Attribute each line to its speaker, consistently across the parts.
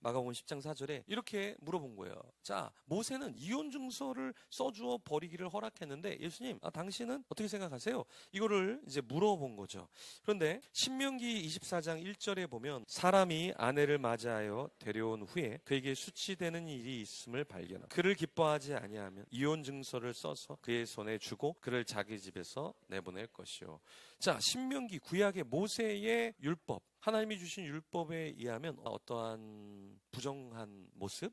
Speaker 1: 마가복음 10장 4절에 이렇게 물어본 거예요. 자, 모세는 이혼 증서를 써주어 버리기를 허락했는데 예수님, 아, 당신은 어떻게 생각하세요? 이거를 이제 물어본 거죠. 그런데 신명기 24장 1절에 보면 사람이 아내를 맞이하여 데려온 후에 그에게 수치되는 일이 있음을 발견하고 그를 기뻐하지 아니하면 이혼 증서를 써서 그의 손에 주고 그를 자기 집에서 내보낼 것이요. 자, 신명기 구약의 모세의 율법, 하나님이 주신 율법에 의하면 어떠한 부정한 모습,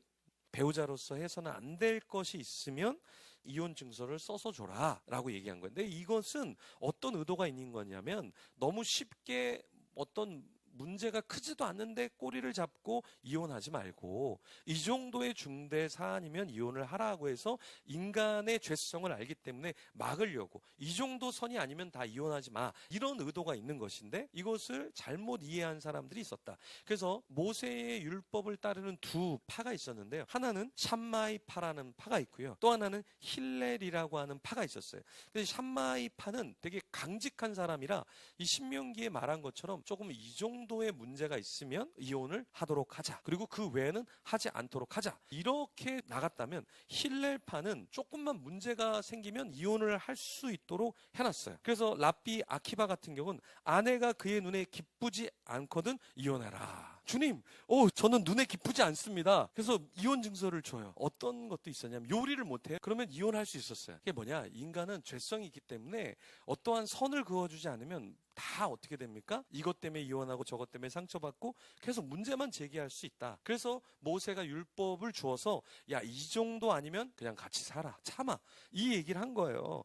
Speaker 1: 배우자로서 해서는 안 될 것이 있으면 이혼 증서를 써서 줘라 라고 얘기한 건데 이것은 어떤 의도가 있는 거냐면 너무 쉽게 어떤 문제가 크지도 않는데 꼬리를 잡고 이혼하지 말고 이 정도의 중대 사안이면 이혼을 하라고 해서 인간의 죄성을 알기 때문에 막으려고 이 정도 선이 아니면 다 이혼하지 마 이런 의도가 있는 것인데 이것을 잘못 이해한 사람들이 있었다. 그래서 모세의 율법을 따르는 두 파가 있었는데요. 하나는 샴마이 파라는 파가 있고요. 또 하나는 힐렐이라고 하는 파가 있었어요. 그래서 샴마이 파는 되게 강직한 사람이라 이 신명기에 말한 것처럼 조금 이 정도 의 문제가 있으면 이혼을 하도록 하자. 그리고 그 외에는 하지 않도록 하자. 이렇게 나갔다면 힐렐파는 조금만 문제가 생기면 이혼을 할 수 있도록 해놨어요. 그래서 라비 아키바 같은 경우는 아내가 그의 눈에 기쁘지 않거든 이혼해라. 주님, 오, 저는 눈에 기쁘지 않습니다. 그래서 이혼 증서를 줘요. 어떤 것도 있었냐면 요리를 못해. 그러면 이혼할 수 있었어요. 그게 뭐냐? 인간은 죄성이 있기 때문에 어떠한 선을 그어주지 않으면 다 어떻게 됩니까? 이것 때문에 이혼하고 저것 때문에 상처받고 계속 문제만 제기할 수 있다. 그래서 모세가 율법을 주어서 야, 이 정도 아니면 그냥 같이 살아. 참아. 이 얘기를 한 거예요.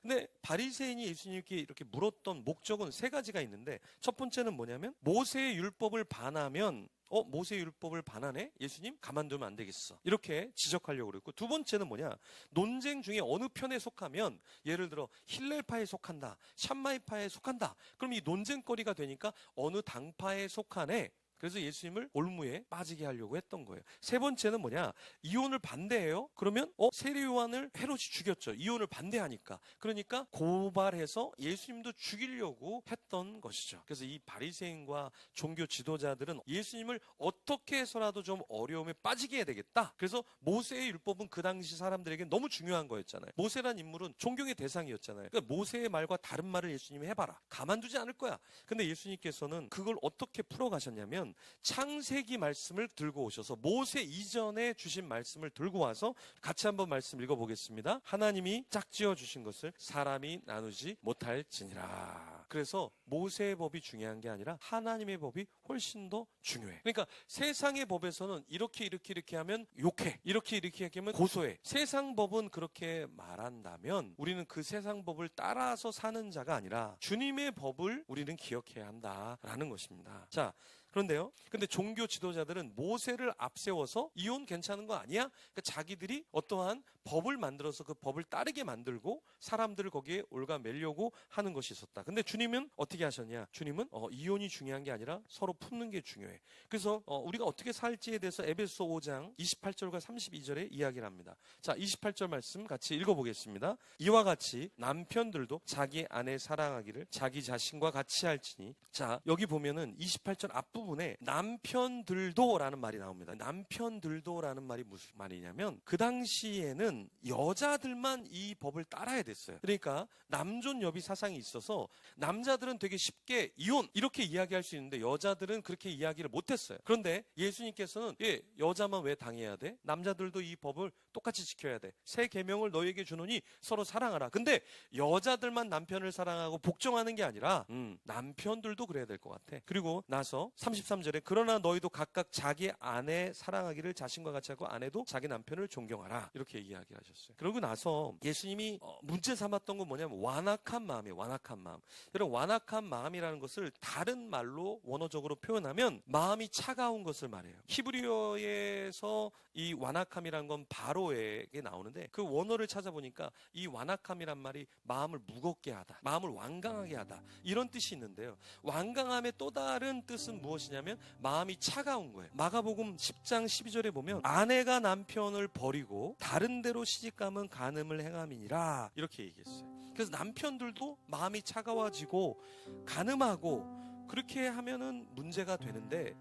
Speaker 1: 근데 바리새인이 예수님께 이렇게 물었던 목적은 세 가지가 있는데 첫 번째는 뭐냐면 모세의 율법을 반하면 어 모세의 율법을 반하네? 예수님 가만두면 안 되겠어. 이렇게 지적하려고 그랬고 두 번째는 뭐냐? 논쟁 중에 어느 편에 속하면 예를 들어 힐렐파에 속한다 샴마이파에 속한다. 그럼 이 논쟁거리가 되니까 어느 당파에 속하네 그래서 예수님을 올무에 빠지게 하려고 했던 거예요. 세 번째는 뭐냐? 이혼을 반대해요? 그러면 어 세례 요한을 헤롯이 죽였죠. 이혼을 반대하니까. 그러니까 고발해서 예수님도 죽이려고 했던 것이죠. 그래서 이 바리새인과 종교 지도자들은 예수님을 어떻게 해서라도 좀 어려움에 빠지게 해야 되겠다. 그래서 모세의 율법은 그 당시 사람들에게 너무 중요한 거였잖아요. 모세란 인물은 존경의 대상이었잖아요. 그러니까 모세의 말과 다른 말을 예수님이 해봐라. 가만두지 않을 거야. 근데 예수님께서는 그걸 어떻게 풀어가셨냐면 창세기 말씀을 들고 오셔서 모세 이전에 주신 말씀을 들고 와서 같이 한번 말씀 읽어보겠습니다. 하나님이 짝지어 주신 것을 사람이 나누지 못할지니라. 그래서 모세의 법이 중요한 게 아니라 하나님의 법이 훨씬 더 중요해. 그러니까 세상의 법에서는 이렇게 이렇게 이렇게 하면 욕해. 이렇게 이렇게 하면 고소해. 세상 법은 그렇게 말한다면 우리는 그 세상 법을 따라서 사는 자가 아니라 주님의 법을 우리는 기억해야 한다라는 것입니다. 자, 그런데요. 근데 종교 지도자들은 모세를 앞세워서 이혼 괜찮은 거 아니야? 그러니까 자기들이 어떠한 법을 만들어서 그 법을 따르게 만들고 사람들을 거기에 올가매려고 하는 것이 있었다. 근데 주님은 어떻게 하셨냐? 주님은 어, 이혼이 중요한 게 아니라 서로 품는 게 중요해. 그래서 어, 우리가 어떻게 살지에 대해서 에베소 5장 28절과 32절에 이야기를 합니다. 자, 28절 말씀 같이 읽어보겠습니다. 이와 같이 남편들도 자기 아내 사랑하기를 자기 자신과 같이 할지니 자, 여기 보면은 28절 앞부 분에 남편들도라는 말이 나옵니다. 남편들도라는 말이 무슨 말이냐면 그 당시에는 여자들만 이 법을 따라야 됐어요. 그러니까 남존 여비 사상이 있어서 남자들은 되게 쉽게 이혼 이렇게 이야기할 수 있는데 여자들은 그렇게 이야기를 못했어요. 그런데 예수님께서는 예 여자만 왜 당해야 돼? 남자들도 이 법을 똑같이 지켜야 돼. 새 계명을 너에게 주노니 서로 사랑하라. 근데 여자들만 남편을 사랑하고 복종하는 게 아니라 음, 남편들도 그래야 될 것 같아. 그리고 나서 33절에 그러나 너희도 각각 자기 아내 사랑하기를 자신과 같이 하고 아내도 자기 남편을 존경하라. 이렇게 이야기를 하셨어요. 그러고 나서 예수님이 어, 문제 삼았던 건 뭐냐면 완악한 마음이에요. 완악한 마음. 여러분 완악한 마음이라는 것을 다른 말로 원어적으로 표현하면 마음이 차가운 것을 말해요. 히브리어에서 이 완악함이란 건 바로에게 나오는데 그 원어를 찾아보니까 이 완악함이란 말이 마음을 무겁게 하다, 마음을 완강하게 하다 이런 뜻이 있는데요. 완강함의 또 다른 뜻은 무엇 이냐면 마음이 차가운 거예요. 마가복음 10장 12절에 보면 아내가 남편을 버리고 다른 데로 시집가면 간음을 행함이니라 이렇게 얘기했어요. 그래서 남편들도 마음이 차가워지고 간음하고 그렇게 하면은 문제가 되는데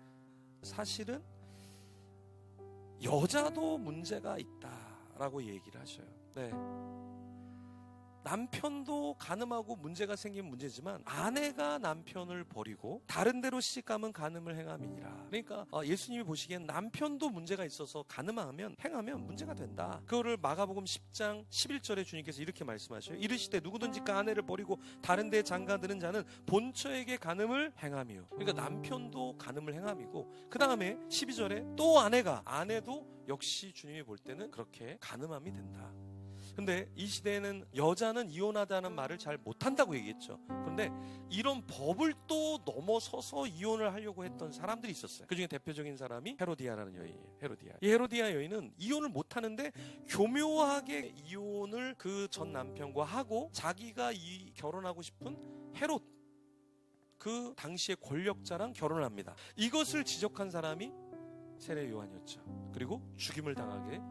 Speaker 1: 사실은 여자도 문제가 있다라고 얘기를 하셔요. 네. 남편도 가늠하고 문제가 생기면 문제지만 아내가 남편을 버리고 다른 데로 시집가면 가늠을 행함이니라. 그러니까 어, 예수님이 보시기엔 남편도 문제가 있어서 가늠하면 행하면 문제가 된다. 그거를 마가복음 10장 11절에 주님께서 이렇게 말씀하셔요. 이르시되 누구든지 그 아내를 버리고 다른 데에 장가드는 자는 본처에게 가늠을 행함이요. 그러니까 남편도 가늠을 행함이고 그 다음에 12절에 또 아내가 아내도 역시 주님이 볼 때는 그렇게 가늠함이 된다. 근데 이 시대에는 여자는 이혼하다는 말을 잘 못한다고 얘기했죠. 그런데 이런 법을 또 넘어서서 이혼을 하려고 했던 사람들이 있었어요. 그 중에 대표적인 사람이 헤로디아라는 여인이에요. 헤로디아. 이 헤로디아 여인은 이혼을 못하는데 교묘하게 이혼을 그 전 남편과 하고 자기가 이 결혼하고 싶은 헤롯 그 당시의 권력자랑 결혼을 합니다. 이것을 지적한 사람이 세례 요한이었죠. 그리고 죽임을 당하게.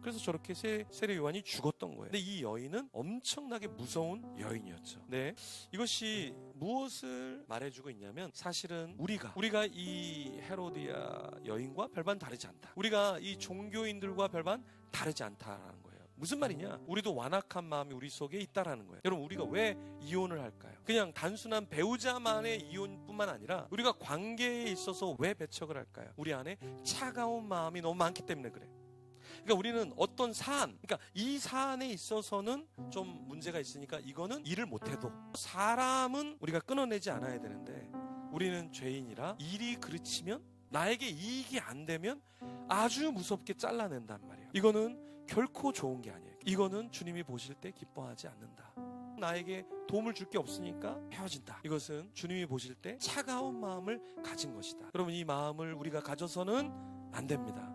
Speaker 1: 그래서 저렇게 세, 세례 요한이 죽었던 거예요. 근데 이 여인은 엄청나게 무서운 여인이었죠. 네. 이것이 무엇을 말해주고 있냐면 사실은 우리가 우리가 이 헤로디아 여인과 별반 다르지 않다. 우리가 이 종교인들과 별반 다르지 않다라는 거예요. 무슨 말이냐? 우리도 완악한 마음이 우리 속에 있다라는 거예요. 여러분 우리가 왜 이혼을 할까요? 그냥 단순한 배우자만의 이혼뿐만 아니라 우리가 관계에 있어서 왜 배척을 할까요? 우리 안에 차가운 마음이 너무 많기 때문에 그래. 그러니까 우리는 어떤 사안, 그러니까 이 사안에 있어서는 좀 문제가 있으니까 이거는 일을 못해도 사람은 우리가 끊어내지 않아야 되는데 우리는 죄인이라 일이 그르치면 나에게 이익이 안 되면 아주 무섭게 잘라낸단 말이에요. 이거는 결코 좋은 게 아니에요. 이거는 주님이 보실 때 기뻐하지 않는다. 나에게 도움을 줄 게 없으니까 헤어진다. 이것은 주님이 보실 때 차가운 마음을 가진 것이다. 여러분 이 마음을 우리가 가져서는 안 됩니다.